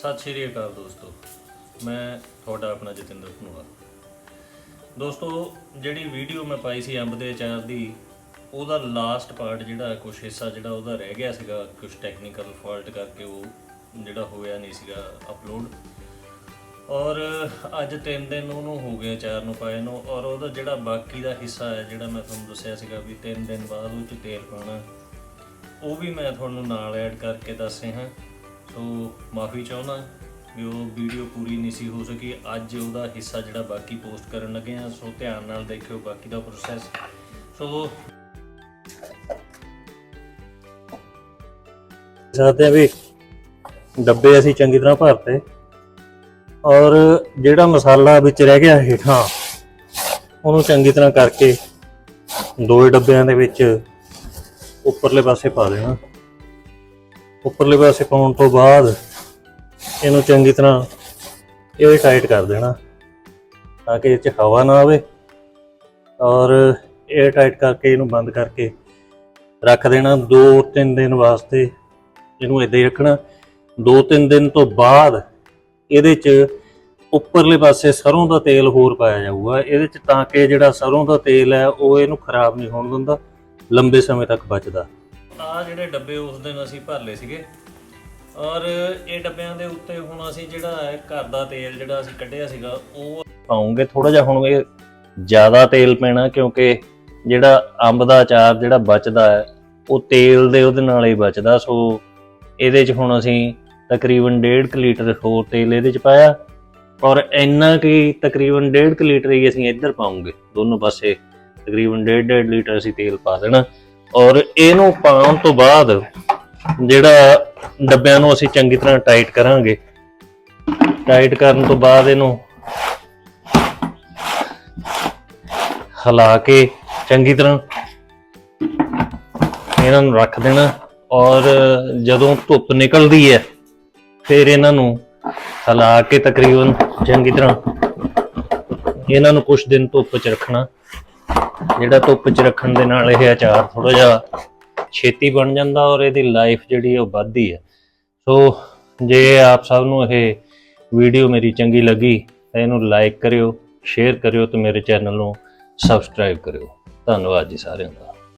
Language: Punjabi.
ਸਤਿ ਸ਼੍ਰੀ ਅਕਾਲ ਦੋਸਤੋ। ਮੈਂ ਤੁਹਾਡਾ ਆਪਣਾ ਜਤਿੰਦਰ ਧਨੋਆ ਦੋਸਤੋ, ਜਿਹੜੀ ਵੀਡੀਓ ਮੈਂ ਪਾਈ ਸੀ ਅੰਬ ਦੇ ਅਚਾਰ ਦੀ, ਉਹਦਾ ਲਾਸਟ ਪਾਰਟ ਜਿਹੜਾ ਕੁਝ ਹਿੱਸਾ ਜਿਹੜਾ ਉਹਦਾ ਰਹਿ ਗਿਆ ਸੀਗਾ ਕੁਝ ਟੈਕਨੀਕਲ ਫਾਲਟ ਕਰਕੇ ਉਹ ਜਿਹੜਾ ਹੋਇਆ ਨਹੀਂ ਸੀਗਾ ਅਪਲੋਡ ਔਰ ਅੱਜ 3 ਦਿਨ ਉਹਨੂੰ ਹੋ ਗਏ ਅਚਾਰ ਨੂੰ ਪਾਏ ਨੂੰ, ਔਰ ਉਹਦਾ ਜਿਹੜਾ ਬਾਕੀ ਦਾ ਹਿੱਸਾ ਹੈ, ਜਿਹੜਾ ਮੈਂ ਤੁਹਾਨੂੰ ਦੱਸਿਆ ਸੀਗਾ ਵੀ 3 ਦਿਨ ਬਾਅਦ ਉਹ ਚ ਤੇਲ ਪਾਉਣਾ, ਉਹ ਵੀ ਮੈਂ ਤੁਹਾਨੂੰ ਨਾਲ ਐਡ ਕਰਕੇ ਦੱਸ ਰਿਹਾ। ਸੋ ਮਾਫੀ ਚਾਹੁੰਦਾ ਵੀ ਉਹ ਵੀਡੀਓ ਪੂਰੀ ਨਹੀਂ ਸੀ ਹੋ ਸਕੀ। ਅੱਜ ਉਹਦਾ ਹਿੱਸਾ ਜਿਹੜਾ ਬਾਕੀ ਪੋਸਟ ਕਰਨ ਲੱਗੇ ਆ, ਸੋ ਧਿਆਨ ਨਾਲ ਦੇਖਿਓ ਬਾਕੀ ਦਾ ਪ੍ਰੋਸੈਸ ਸੋ ਸਕਦੇ ਆ ਵੀ ਡੱਬੇ ਅਸੀਂ ਚੰਗੀ ਤਰ੍ਹਾਂ ਭਰਤੇ ਔਰ ਜਿਹੜਾ ਮਸਾਲਾ ਵਿੱਚ ਰਹਿ ਗਿਆ ਹੇਠਾਂ, ਉਹਨੂੰ ਚੰਗੀ ਤਰ੍ਹਾਂ ਕਰਕੇ ਦੋ ਡੱਬਿਆਂ ਦੇ ਵਿੱਚ ਉੱਪਰਲੇ ਪਾਸੇ ਪਾ ਦੇਣਾ। ਉੱਪਰਲੇ ਪਾਸੇ ਪਾਉਣ ਤੋਂ ਬਾਅਦ ਇਹਨੂੰ ਚੰਗੀ ਤਰ੍ਹਾਂ ਇਹ ਟਾਈਟ ਕਰ ਦੇਣਾ ਤਾਂ ਕਿ ਇਹ 'ਚ ਹਵਾ ਨਾ ਆਵੇ ਔਰ ਇਹ ਟਾਈਟ ਕਰਕੇ ਇਹਨੂੰ ਬੰਦ ਕਰਕੇ ਰੱਖ ਦੇਣਾ 2-3 ਦਿਨ ਵਾਸਤੇ ਇਹਨੂੰ ਇਦਾਂ ਹੀ ਰੱਖਣਾ। 2-3 ਦਿਨ ਤੋਂ ਬਾਅਦ ਇਹਦੇ 'ਚ ਉੱਪਰਲੇ ਪਾਸੇ ਸਰੋਂ ਦਾ ਤੇਲ ਹੋਰ ਪਾਇਆ ਜਾਊਗਾ। ਇਹਦੇ 'ਚ ਤਾਂ ਕਿ ਜਿਹੜਾ ਸਰੋਂ ਦਾ ਤੇਲ ਹੈ ਉਹ ਇਹਨੂੰ ਖਰਾਬ ਨਹੀਂ ਹੋਣ ਦਿੰਦਾ, ਲੰਬੇ ਸਮੇਂ ਤੱਕ ਬਚਦਾ। ਆ ਜਿਹੜੇ ਡੱਬੇ ਉਸ ਦਿਨ ਅਸੀਂ ਭਰ ਲਏ ਸੀਗੇ। ਔਰ ਇਹ ਡੱਬਿਆਂ ਦੇ ਉੱਤੇ ਹੁਣ ਅਸੀਂ ਜਿਹੜਾ ਹੈ ਘਰ ਦਾ ਤੇਲ ਜਿਹੜਾ ਅਸੀਂ ਕੱਢਿਆ ਸੀਗਾ, ਉਹ ਪਾਉਂਗੇ। ਥੋੜਾ ਜਿਹਾ ਹੁਣ ਇਹ ਜ਼ਿਆਦਾ ਤੇਲ ਪੈਣਾ ਕਿਉਂਕਿ ਜਿਹੜਾ ਅੰਬ ਦਾ ਅਚਾਰ ਜਿਹੜਾ ਬਚਦਾ ਹੈ, ਉਹ ਤੇਲ ਦੇ ਉਹਦੇ ਨਾਲ ਹੀ ਬਚਦਾ। ਸੋ ਇਹਦੇ 'ਚ ਹੁਣ ਅਸੀਂ ਤਕਰੀਬਨ 1.5 ਲੀਟਰ ਹੋਰ ਤੇਲ ਇਹਦੇ 'ਚ ਪਾਇਆ। ਔਰ ਇੰਨਾ ਕਿ ਤਕਰੀਬਨ 1.5 ਲੀਟਰ ਹੀ ਅਸੀਂ ਇੱਧਰ ਪਾਉਂਗੇ। ਦੋਨੋਂ ਪਾਸੇ ਤਕਰੀਬਨ 1.5 ਲੀਟਰ ਅਸੀਂ ਤੇਲ ਪਾ ਦੇਣਾ। ਔਰ ਇਹਨੂੰ ਪਾਉਣ ਤੋਂ ਬਾਅਦ ਜਿਹੜਾ ਡੱਬਿਆਂ ਨੂੰ ਅਸੀਂ ਚੰਗੀ ਤਰ੍ਹਾਂ ਟਾਈਟ ਕਰਾਂਗੇ। ਟਾਈਟ ਕਰਨ ਤੋਂ ਬਾਅਦ ਇਹਨੂੰ ਹਿਲਾ ਕੇ ਚੰਗੀ ਤਰ੍ਹਾਂ ਇਹਨਾਂ ਨੂੰ ਰੱਖ ਦੇਣਾ ਔਰ ਜਦੋਂ ਧੁੱਪ ਨਿਕਲਦੀ ਹੈ, ਫਿਰ ਇਹਨਾਂ ਨੂੰ ਹਿਲਾ ਕੇ ਤਕਰੀਬਨ ਚੰਗੀ ਤਰ੍ਹਾਂ ਇਹਨਾਂ ਨੂੰ ਕੁਝ ਦਿਨ ਧੁੱਪ 'ਚ ਰੱਖਣਾ। ਜਿਹੜਾ ਧੁੱਪ 'ਚ ਰੱਖਣ ਦੇ ਨਾਲ ਇਹ ਅਚਾਰ ਥੋੜਾ ਜਿਹਾ ਛੇਤੀ ਬਣ ਜਾਂਦਾ ਔਰ ਇਹਦੀ ਲਾਈਫ ਜਿਹੜੀ ਉਹ ਵੱਧਦੀ ਹੈ ਸੋ ਜੇ ਆਪ ਸਭ ਨੂੰ ਇਹ ਵੀਡੀਓ ਮੇਰੀ ਚੰਗੀ ਲੱਗੀ ਤਾਂ ਇਹਨੂੰ ਲਾਈਕ ਕਰਿਓ ਸ਼ੇਅਰ ਕਰਿਓ ਤੇ ਮੇਰੇ ਚੈਨਲ ਨੂੰ ਸਬਸਕ੍ਰਾਈਬ ਕਰਿਓ। ਧੰਨਵਾਦ ਜੀ ਸਾਰਿਆਂ ਦਾ।